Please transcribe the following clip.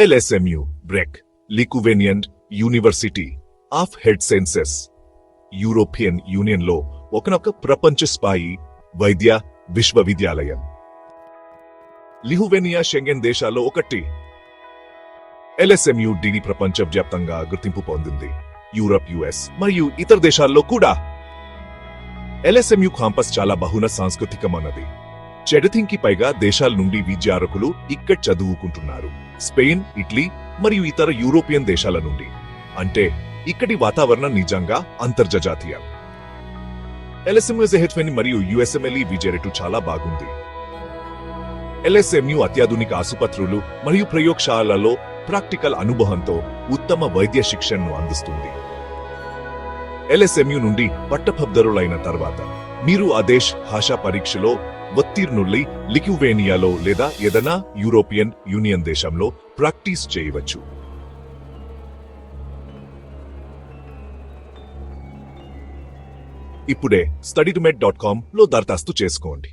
LSMU, BREC, Lithuanian university of health sciences European యూనియన్లో ఒకనొక ప్రపంచ స్థాయి వైద్య విశ్వవిద్యాలయం. లిహువెనియా షెంగెన్ దేశాల్లో ఒకటి. ఎల్ఎస్ఎంయు ప్రపంచ ప్రపంచవ్యాప్తంగా గుర్తింపు పొందింది. యూరప్ యుఎస్ మరియు ఇతర దేశాల్లో కూడా. ఎల్ఎస్ఎంయు కాంపస్ చాలా బహుళ సాంస్కృతికమైనది. చెడతింకి పైగా దేశాల నుండి విద్యారకులు ఇక్కడ చదువుకుంటున్నారు. స్పెయిన్ ఇటలీ మరియు ఇతర యూరోపియన్ దేశాల నుండి. అంటే ఇక్కడి వాతావరణం నిజంగా అంతర్జాతీయ. ఎల్ఎస్ఎంఎస్హెచ్ఎన్ మరియు యుఎస్ఎంఎల్ఈ విద్య రేటు చాలా బాగుంది. ఎల్ఎస్ఎంయు అత్యాధునిక ఆసుపత్రులు మరియు ప్రయోగశాలలో ప్రాక్టికల్ అనుభవంతో ఉత్తమ వైద్య శిక్షణను అందిస్తుంది. ఎల్ఎస్ఎంయు నుండి పట్టభద్రులైన తర్వాత మీరు ఆ భాషా పరీక్షలో ఉత్తీర్ణులై లిక్యువేనియాలో లేదా ఏదైనా యూరోపియన్ యూనియన్ దేశంలో ప్రాక్టీస్ చేయవచ్చు. ఇప్పుడే స్టడీటుమెట్ డాట్ కామ్లో దరఖాస్తు చేసుకోండి.